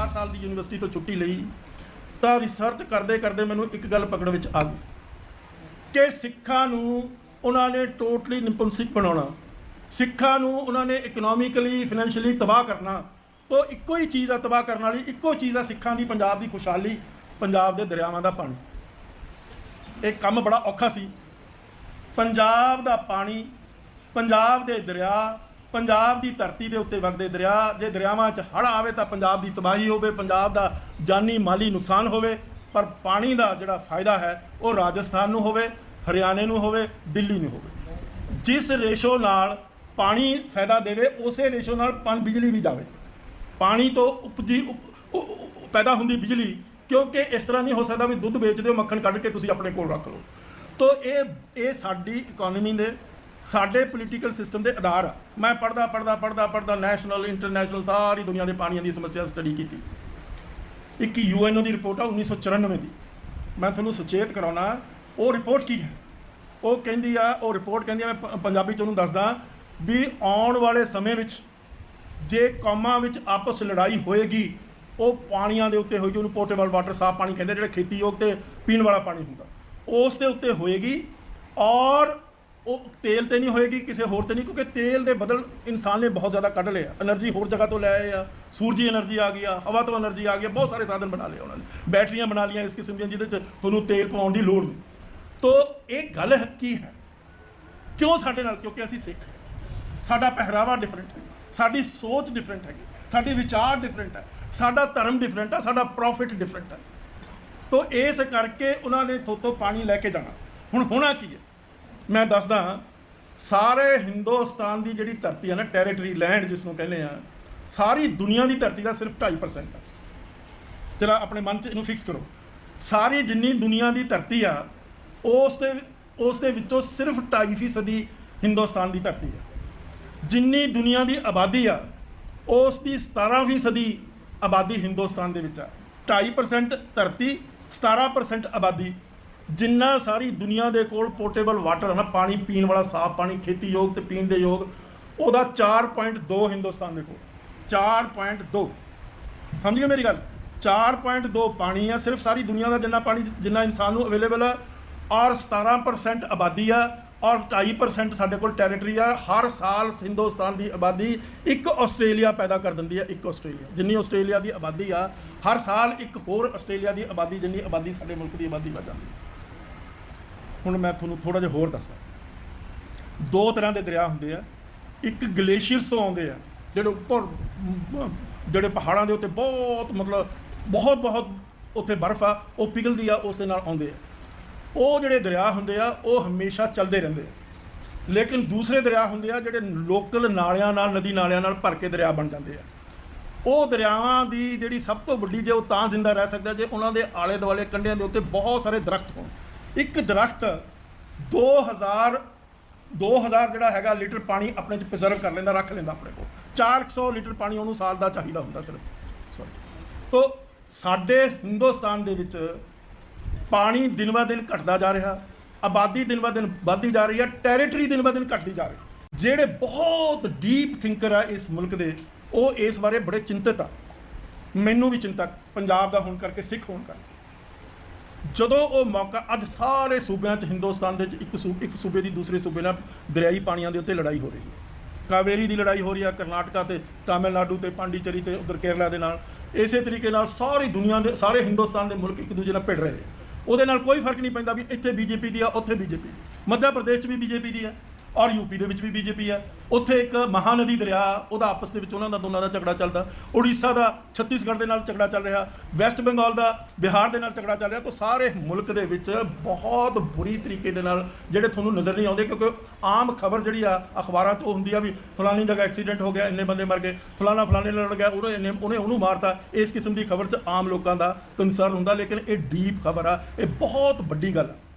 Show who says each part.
Speaker 1: 4 ਸਾਲ ਦੀ ਯੂਨੀਵਰਸਿਟੀ ਤੋਂ ਛੁੱਟੀ ਲਈ, ਤਾਂ ਰਿਸਰਚ ਕਰਦੇ ਕਰਦੇ ਮੈਨੂੰ ਇੱਕ ਗੱਲ ਪਕੜ ਵਿੱਚ ਆ ਗਈ ਕਿ ਸਿੱਖਾਂ ਨੂੰ ਉਹਨਾਂ ਨੇ ਟੋਟਲੀ ਨਿਪੁੰਸਕ ਬਣਾਉਣਾ, ਸਿੱਖਾਂ ਨੂੰ ਉਹਨਾਂ ਨੇ ਇਕਨੋਮਿਕਲੀ ਫਾਈਨੈਂਸ਼ੀਅਲੀ ਤਬਾਹ ਕਰਨਾ, ਤੋਂ ਇੱਕੋ ਹੀ ਚੀਜ਼ ਆ ਤਬਾਹ ਕਰਨ ਵਾਲੀ, ਇੱਕੋ ਚੀਜ਼ ਆ ਸਿੱਖਾਂ ਦੀ ਪੰਜਾਬ ਦੀ ਖੁਸ਼ਹਾਲੀ, ਪੰਜਾਬ ਦੇ ਦਰਿਆਵਾਂ ਦਾ ਪਾਣੀ। ਇਹ ਕੰਮ ਬੜਾ ਔਖਾ ਸੀ। ਪੰਜਾਬ ਦਾ ਪਾਣੀ, ਪੰਜਾਬ ਦੇ ਦਰਿਆ ਪੰਜਾਬ ਦੀ ਧਰਤੀ ਦੇ ਉੱਤੇ ਵਗਦੇ ਦਰਿਆ, ਜੇ ਦਰਿਆਵਾਂ 'ਚ ਹੜ੍ਹ ਆਵੇ ਤਾਂ ਪੰਜਾਬ ਦੀ ਤਬਾਹੀ ਹੋਵੇ, ਪੰਜਾਬ ਦਾ ਜਾਨੀ ਮਾਲੀ ਨੁਕਸਾਨ ਹੋਵੇ, ਪਰ ਪਾਣੀ ਦਾ ਜਿਹੜਾ ਫਾਇਦਾ ਹੈ, ਉਹ ਰਾਜਸਥਾਨ ਨੂੰ ਹੋਵੇ, ਹਰਿਆਣੇ ਨੂੰ ਹੋਵੇ, ਦਿੱਲੀ ਨੂੰ ਹੋਵੇ। ਜਿਸ ਰੇਸ਼ੋ ਨਾਲ ਪਾਣੀ ਫਾਇਦਾ ਦੇਵੇ, ਉਸੇ ਰੇਸ਼ੋ ਨਾਲ ਪਨ ਬਿਜਲੀ ਵੀ ਜਾਵੇ। ਪਾਣੀ ਤੋਂ ਉਪਜੀ, ਉਪ- ਪੈਦਾ ਹੁੰਦੀ ਬਿਜਲੀ, ਕਿਉਂਕਿ ਇਸ ਤਰ੍ਹਾਂ ਨਹੀਂ ਹੋ ਸਕਦਾ ਵੀ ਦੁੱਧ ਵੇਚਦੇ ਹੋ ਮੱਖਣ ਕੱਢ ਕੇ ਤੁਸੀਂ ਆਪਣੇ ਕੋਲ ਰੱਖ ਲਓ। ਤੋ ਇਹ ਇਹ ਸਾਡੀ ਇਕਨੋਮੀ ਦੇ ਸਾਡੇ ਪੋਲੀਟੀਕਲ ਸਿਸਟਮ ਦੇ ਆਧਾਰ ਆ। ਮੈਂ ਪੜਦਾ ਪੜਦਾ ਪੜਦਾ ਪੜਦਾ ਨੈਸ਼ਨਲ ਇੰਟਰਨੈਸ਼ਨਲ ਸਾਰੀ ਦੁਨੀਆ ਦੇ ਪਾਣੀਆਂ ਦੀ ਸਮੱਸਿਆ ਸਟੱਡੀ ਕੀਤੀ। ਇੱਕ ਯੂਐਨਓ ਦੀ ਰਿਪੋਰਟ ਆ 1994 ਦੀ। ਮੈਂ ਤੁਹਾਨੂੰ ਸੁਚੇਤ ਕਰਾਉਣਾ, ਉਹ ਰਿਪੋਰਟ ਕੀ ਹੈ? ਉਹ ਕਹਿੰਦੀ ਆ, ਉਹ ਰਿਪੋਰਟ ਕਹਿੰਦੀ ਆ, ਮੈਂ ਪੰਜਾਬੀ ਚ ਉਹਨੂੰ ਦੱਸਦਾ ਵੀ ਆਉਣ ਵਾਲੇ ਸਮੇਂ ਵਿੱਚ ਜੇ ਕੌਮਾਂ ਵਿੱਚ ਆਪਸ ਲੜਾਈ ਹੋਏਗੀ, ਉਹ ਪਾਣੀਆਂ ਦੇ ਉੱਤੇ ਹੋਏਗੀ, ਉਹਨੂੰ ਪੋਰਟੇਬਲ ਵਾਟਰ ਸਾਫ਼ ਪਾਣੀ ਕਹਿੰਦੇ ਜਿਹੜੇ ਖੇਤੀਯੋਗ ਤੇ ਪੀਣ ਵਾਲਾ ਪਾਣੀ ਹੁੰਦਾ। ਉਸ ਦੇ ਉੱਤੇ ਹੋਏਗੀ ਔਰ ਉਹ ਤੇਲ ਤੇ ਨਹੀਂ ਹੋਏਗੀ, ਕਿਸੇ ਹੋਰ ਤੇ ਨਹੀਂ, ਕਿਉਂਕਿ ਤੇਲ ਦੇ ਬਦਲ ਇਨਸਾਨ ਨੇ ਬਹੁਤ ਜ਼ਿਆਦਾ ਕੱਢ ਲਿਆ એનર્ਜੀ ਹੋਰ ਜਗ੍ਹਾ ਤੋਂ ਲੈ ਰਹੇ ਆ, ਸੂਰਜੀ એનર્ਜੀ ਆ ਗਈ ਆ, ਹਵਾ ਤੋਂ એનર્ਜੀ ਆ ਗਈ ਆ, ਬਹੁਤ ਸਾਰੇ ਸਾਧਨ ਬਣਾ ਲਏ ਉਹਨਾਂ ਨੇ। ਬੈਟਰੀਆਂ ਬਣਾ ਲਈਆਂ ਇਸ ਕਿਸਮ ਦੀਆਂ, ਜਿਹਦੇ 'ਚ ਤੁਹਾਨੂੰ ਤੇਲ ਪਾਉਣ ਦੀ ਲੋੜ ਨਹੀਂ। ਤੋਂ ਇਹ ਗੱਲ ਕੀ ਹੈ? ਕਿਉਂ ਸਾਡੇ ਨਾਲ? ਕਿਉਂਕਿ ਅਸੀਂ ਸਿੱਖ ਸਾਡਾ ਪਹਿਰਾਵਾ ਡਿਫਰੈਂਟ ਹੈ। ਸਾਡੀ ਸੋਚ ਡਿਫਰੈਂਟ ਹੈਗੀ। ਸਾਡੇ ਵਿਚਾਰ ਡਿਫਰੈਂਟ ਹੈ। ਸਾਡਾ ਧਰਮ ਡਿਫਰੈਂਟ ਹੈ। ਸਾਡਾ ਪ੍ਰੋਫਿਟ ਡਿਫਰੈਂਟ ਹੈ। ਤੋਂ ਇਸ ਕਰਕੇ ਉਹਨਾਂ ਨੇ ਥੋਤੋਂ ਪਾਣੀ ਲੈ ਕੇ ਜਾਣਾ। ਹੁਣ ਹੋਣਾ ਕੀ ਹੈ? ਮੈਂ ਦੱਸਦਾ ਸਾਰੇ ਹਿੰਦੁਸਤਾਨ ਦੀ ਜਿਹੜੀ ਧਰਤੀ ਹੈ ਨਾ ਟੈਰੀਟਰੀ ਲੈਂਡ ਜਿਸ ਨੂੰ ਕਹਿੰਦੇ ਆ, ਸਾਰੀ ਦੁਨੀਆ ਦੀ ਧਰਤੀ ਦਾ ਸਿਰਫ 2.5% ਹੈ ਜਰਾ ਆਪਣੇ ਮਨ 'ਚ ਇਹਨੂੰ ਫਿਕਸ ਕਰੋ। ਸਾਰੀ ਜਿੰਨੀ ਦੁਨੀਆ ਦੀ ਧਰਤੀ ਆ, ਉਸ ਦੇ ਉਸ ਦੇ ਵਿੱਚੋਂ ਸਿਰਫ 2.5% ਫੀਸਦੀ ਹਿੰਦੁਸਤਾਨ ਦੀ ਧਰਤੀ ਆ। ਜਿੰਨੀ ਦੁਨੀਆ ਦੀ ਆਬਾਦੀ ਆ, ਉਸ ਦੀ 17% ਫੀਸਦੀ ਆਬਾਦੀ ਹਿੰਦੁਸਤਾਨ ਦੇ ਵਿੱਚ ਆ। 2.5% ਧਰਤੀ 17% ਆਬਾਦੀ ਜਿੰਨਾ ਸਾਰੀ ਦੁਨੀਆ ਦੇ ਕੋਲ ਪੋਰਟੇਬਲ ਵਾਟਰ ਹੈ ਨਾ, ਪਾਣੀ ਪੀਣ ਵਾਲਾ ਸਾਫ਼ ਪਾਣੀ ਖੇਤੀ ਯੋਗ ਤੇ ਪੀਣ ਦੇ ਯੋਗ, ਉਹਦਾ 4.2 ਹਿੰਦੁਸਤਾਨ ਦੇ ਕੋਲ। 4.2 ਸਮਝ ਗਏ ਮੇਰੀ ਗੱਲ? 4.2 ਪਾਣੀ ਆ, ਸਿਰਫ ਸਾਰੀ ਦੁਨੀਆ ਦਾ ਜਿੰਨਾ ਪਾਣੀ, ਜਿੰਨਾ ਇਨਸਾਨ ਨੂੰ ਅਵੇਲੇਬਲ ਆ, ਔਰ 17% ਆਬਾਦੀ ਆ, ਔਰ 2.5% ਸਾਡੇ ਕੋਲ ਟੈਰੀਟਰੀ ਆ, ਹਰ ਸਾਲ ਹਿੰਦੁਸਤਾਨ ਦੀ ਆਬਾਦੀ ਇੱਕ ਆਸਟ੍ਰੇਲੀਆ ਪੈਦਾ ਕਰ ਦਿੰਦੀ ਆ, ਇੱਕ ਆਸਟ੍ਰੇਲੀਆ। ਜਿੰਨੀ ਆਸਟ੍ਰੇਲੀਆ ਦੀ ਆਬਾਦੀ ਆ, ਹਰ ਸਾਲ ਇੱਕ ਹੋਰ ਆਸਟ੍ਰੇਲੀਆ ਦੀ ਆਬਾਦੀ, ਜਿੰਨੀ ਆਬਾਦੀ ਸਾਡੇ ਮੁਲਕ ਦੀ ਆਬਾਦੀ ਵੱਧ ਜਾਂਦੀ ਹੈ ਹੁਣ ਮੈਂ ਤੁਹਾਨੂੰ ਥੋੜਾ ਜਿਹਾ ਹੋਰ ਦੱਸਦਾ। ਦੋ ਤਰ੍ਹਾਂ ਦੇ ਦਰਿਆ ਹੁੰਦੇ ਆ। ਇੱਕ ਗਲੇਸ਼ੀਅਰਸ ਤੋਂ ਆਉਂਦੇ ਆ, ਜਿਹੜੇ ਉੱਪਰ ਜਿਹੜੇ ਪਹਾੜਾਂ ਦੇ ਉੱਤੇ ਬਹੁਤ ਮਤਲਬ ਬਹੁਤ ਬਹੁਤ ਉੱਥੇ ਬਰਫ਼ ਆ, ਉਹ ਪਿਘਲਦੀ ਆ ਉਸ ਦੇ ਨਾਲ ਆਉਂਦੇ ਆ। ਉਹ ਜਿਹੜੇ ਦਰਿਆ ਹੁੰਦੇ ਆ, ਉਹ ਹਮੇਸ਼ਾ ਚੱਲਦੇ ਰਹਿੰਦੇ ਆ। ਲੇਕਿਨ ਦੂਸਰੇ ਦਰਿਆ ਹੁੰਦੇ ਆ, ਜਿਹੜੇ ਲੋਕਲ ਨਾਲਿਆਂ ਨਾਲ, ਨਦੀ ਨਾਲਿਆਂ ਨਾਲ ਭਰ ਕੇ ਦਰਿਆ ਬਣ ਜਾਂਦੇ ਆ। ਉਹ ਦਰਿਆਵਾਂ ਦੀ ਜਿਹੜੀ ਸਭ ਤੋਂ ਵੱਡੀ ਜੇ ਉਹ ਤਾਂ ਜ਼ਿੰਦਾ ਰਹਿ ਸਕਦਾ ਜੇ ਉਹਨਾਂ ਦੇ ਆਲੇ ਦੁਆਲੇ ਕੰਢਿਆਂ ਦੇ ਉੱਤੇ ਬਹੁਤ ਸਾਰੇ ਦਰਖਤ ਹੋਣ। ਇੱਕ ਦਰਖਤ 2000 2000 ਜਿਹੜਾ ਹੈਗਾ ਲੀਟਰ ਪਾਣੀ ਆਪਣੇ ਚ ਪ੍ਰੀਜ਼ਰਵ ਕਰ ਲੈਂਦਾ, ਰੱਖ ਲੈਂਦਾ ਆਪਣੇ ਕੋਲ। 400 ਲੀਟਰ ਪਾਣੀ ਉਹਨੂੰ ਸਾਲ ਦਾ ਚਾਹੀਦਾ ਹੁੰਦਾ ਸਿਰਫ। ਸੌਰੀ ਤੋ ਸਾਡੇ ਹਿੰਦੁਸਤਾਨ ਦੇ ਵਿੱਚ ਪਾਣੀ ਦਿਨ ਬ ਦਿਨ ਘਟਦਾ ਜਾ ਰਿਹਾ, ਆਬਾਦੀ ਦਿਨ ਬ ਦਿਨ ਵੱਧਦੀ ਜਾ ਰਹੀ ਹੈ ਟੈਰੀਟਰੀ ਦਿਨ ਬ ਦਿਨ ਘਟਦੀ ਜਾ ਰਹੀ ਜਿਹੜੇ ਬਹੁਤ ਡੀਪ ਥਿੰਕਰ ਆ ਇਸ ਮੁਲਕ ਦੇ, ਉਹ ਇਸ ਬਾਰੇ ਬੜੇ ਚਿੰਤਤ ਆ। ਮੈਨੂੰ ਵੀ ਚਿੰਤਾ, ਪੰਜਾਬ ਦਾ ਹੋਣ ਕਰਕੇ, ਸਿੱਖ ਹੋਣ ਕਰਕੇ। ਜਦੋਂ ਉਹ ਮੌਕਾ, ਅੱਜ ਸਾਰੇ ਸੂਬਿਆਂ 'ਚ ਹਿੰਦੁਸਤਾਨ ਦੇ 'ਚ ਇੱਕ ਸੂਬੇ ਇੱਕ ਸੂਬੇ ਦੀ ਦੂਸਰੇ ਸੂਬੇ ਨਾਲ ਦਰਿਆਈ ਪਾਣੀਆਂ ਦੇ ਉੱਤੇ ਲੜਾਈ ਹੋ ਰਹੀ ਹੈ। ਕਾਵੇਰੀ ਦੀ ਲੜਾਈ ਹੋ ਰਹੀ ਹੈ, ਕਰਨਾਟਕਾ ਤੇ ਤਾਮਿਲਨਾਡੂ ਤੇ ਪਾਂਡੀਚੇਰੀ ਤੇ ਉਧਰ ਕੇਰਲਾ ਦੇ ਨਾਲ। ਇਸੇ ਤਰੀਕੇ ਨਾਲ ਸਾਰੀ ਦੁਨੀਆ ਦੇ, ਸਾਰੇ ਹਿੰਦੁਸਤਾਨ ਦੇ ਮੁਲਕ ਇੱਕ ਦੂਜੇ ਨਾਲ ਭਿੜ ਰਹੇ ਨੇ। ਉਹਦੇ ਨਾਲ ਕੋਈ ਫ਼ਰਕ ਨਹੀਂ ਪੈਂਦਾ ਵੀ ਇੱਥੇ ਬੀਜੇਪੀ ਦੀ ਆ, ਉੱਥੇ ਬੀਜੇਪੀ ਦੀ। ਮੱਧ ਪ੍ਰਦੇਸ਼ 'ਚ ਵੀ ਬੀਜੇਪੀ ਦੀ ਹੈ ਔਰ ਯੂਪੀ ਦੇ ਵਿੱਚ ਵੀ ਬੀਜੇਪੀ ਹੈ ਉੱਥੇ ਇੱਕ ਮਹਾਨਦੀ ਦਰਿਆ ਉਹਦਾ ਆਪਸ ਦੇ ਵਿੱਚ ਉਹਨਾਂ ਦਾ ਦੋਨਾਂ ਦਾ ਝਗੜਾ ਚੱਲਦਾ। ਉੜੀਸਾ ਦਾ ਛੱਤੀਸਗੜ੍ਹ ਦੇ ਨਾਲ ਝਗੜਾ ਚੱਲ ਰਿਹਾ। ਵੈਸਟ ਬੰਗਾਲ ਦਾ ਬਿਹਾਰ ਦੇ ਨਾਲ ਝਗੜਾ ਚੱਲ ਰਿਹਾ। ਤਾਂ ਸਾਰੇ ਮੁਲਕ ਦੇ ਵਿੱਚ ਬਹੁਤ ਬੁਰੀ ਤਰੀਕੇ ਦੇ ਨਾਲ ਜਿਹੜੇ ਤੁਹਾਨੂੰ ਨਜ਼ਰ ਨਹੀਂ ਆਉਂਦੇ ਕਿਉਂਕਿ ਆਮ ਖਬਰ ਜਿਹੜੀ ਆ, ਅਖਬਾਰਾਂ 'ਚ ਉਹ ਹੁੰਦੀ ਆ ਵੀ ਫਲਾਣੀ ਜਗ੍ਹਾ ਐਕਸੀਡੈਂਟ ਹੋ ਗਿਆ, ਇੰਨੇ ਬੰਦੇ ਮਰ ਗਏ। ਫਲਾਣਾ ਫਲਾਣੇ ਨਾਲ ਲੜ ਗਿਆ, ਉਹਨੇ ਇੰਨੇ, ਉਹਨੇ ਉਹਨੂੰ ਮਾਰਤਾ। ਇਸ ਕਿਸਮ ਦੀ ਖਬਰ 'ਚ ਆਮ ਲੋਕਾਂ ਦਾ ਕੰਸਰਨ ਹੁੰਦਾ, ਲੇਕਿਨ ਇਹ ਡੀਪ ਖਬਰ ਆ। ਇਹ ਬਹੁਤ ਵੱਡੀ ਗੱਲ ਆ।